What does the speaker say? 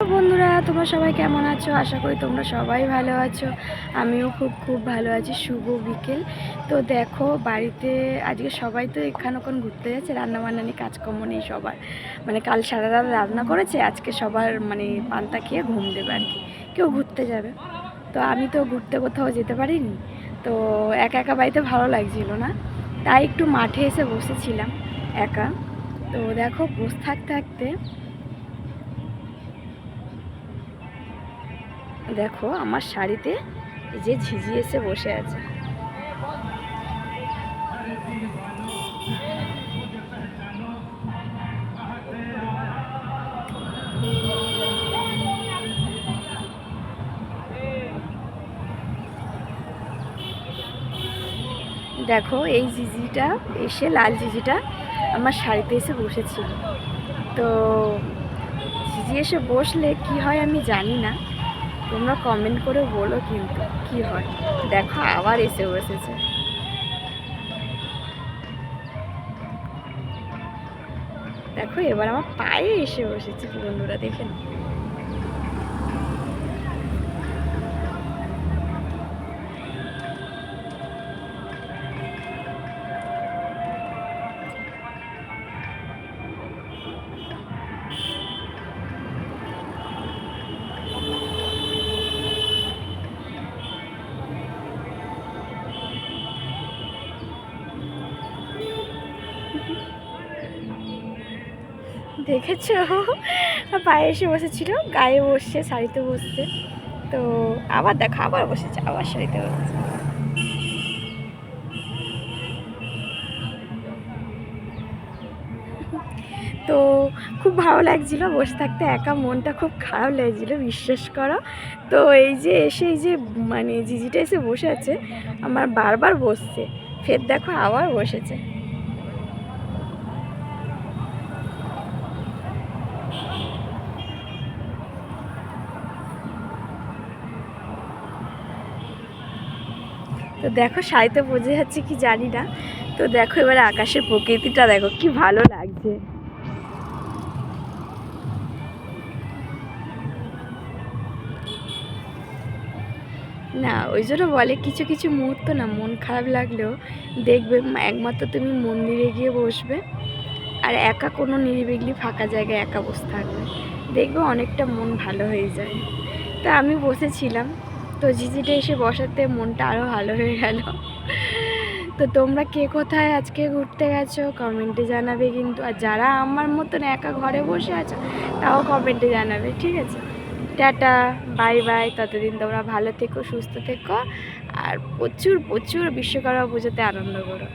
বন্ধুরা, তোমরা সবাই কেমন আছো? আশা করি তোমরা সবাই ভালো আছো। আমিও খুব খুব ভালো আছি। শুভ বিকেল। তো দেখো, বাড়িতে আজকে সবাই তো এখান ওখান ঘুরতে যাচ্ছে রান্না বান্না নিয়ে, কাজকর্ম নেই সবার। মানে কাল সারা রাত রান্না করেছে, আজকে সবার মানে পান্তা খেয়ে ঘুম দেবে আর কি। কেউ ঘুরতে যাবে। তো আমি তো ঘুরতে কোথাও যেতে পারিনি। তো একা একা বাড়িতে ভালো লাগছিল না। তাই একটু মাঠে এসে বসেছিলাম একা। তো দেখো, বসে থাকতে থাকতে দেখো, আমার শাড়িতে যে ঝিঝি এসে বসে আছে। দেখো, এই জিজিটা এসে লাল জিজিটা আমার শাড়িতে এসে বসেছিল। তো জিজি এসে বসলে কি হয় আমি জানি না। তোমরা কমেন্ট করে বলো কিন্তু কি হয় দেখো, আবার এসে বসেছে দেখো, এবার আমার পায়ে এসে বসেছে বন্ধুরা, দেখে নাও। দেখেছ? পায়ে এসে বসেছিল, গায়ে বসছে, শাড়িতে বসছে। তো আবার দেখো, আবার বসেছে, আবার শাড়িতে বসেছে। তো খুব ভালো লাগছিল বসে থাকতে, একা মনটা খুব খারাপ লাগছিল, বিশ্বাস করো। তো এই যে এসে, এই যে মানে জিজিটা এসে বসে আছে, আমার বারবার বসছে। ফের দেখো, আবার বসেছে। তো দেখো শাড়িতে বোঝা যাচ্ছে কি জানি না। তো দেখো এবার আকাশের প্রকৃতিটা দেখো, কি ভালো লাগছে। না, ওই জন্য বলে কিছু কিছু মুহূর্ত না, মন খারাপ লাগলেও দেখবে একমাত্র তুমি মন্দিরে গিয়ে বসবে আর একা কোনো নিরিবিলি ফাঁকা জায়গায় একা বসে থাকবে। দেখবে অনেকটা মন ভালো হয়ে যায়। তা আমি বসেছিলাম। তো ঝিঝিটা এসে বসাতে মনটা আরও ভালো হয়ে গেল। তো তোমরা কে কোথায় আজকে ঘুরতে গেছো কমেন্টে জানাবে কিন্তু, আর যারা আমার মতন একা ঘরে বসে আছো, তাও কমেন্টে জানাবে, ঠিক আছে? টাটা বাই বাই ততদিন তোমরা ভালো থেকো, সুস্থ থেকো, আর প্রচুর প্রচুর বিশ্বকর্মা পুজোতে আনন্দ করো।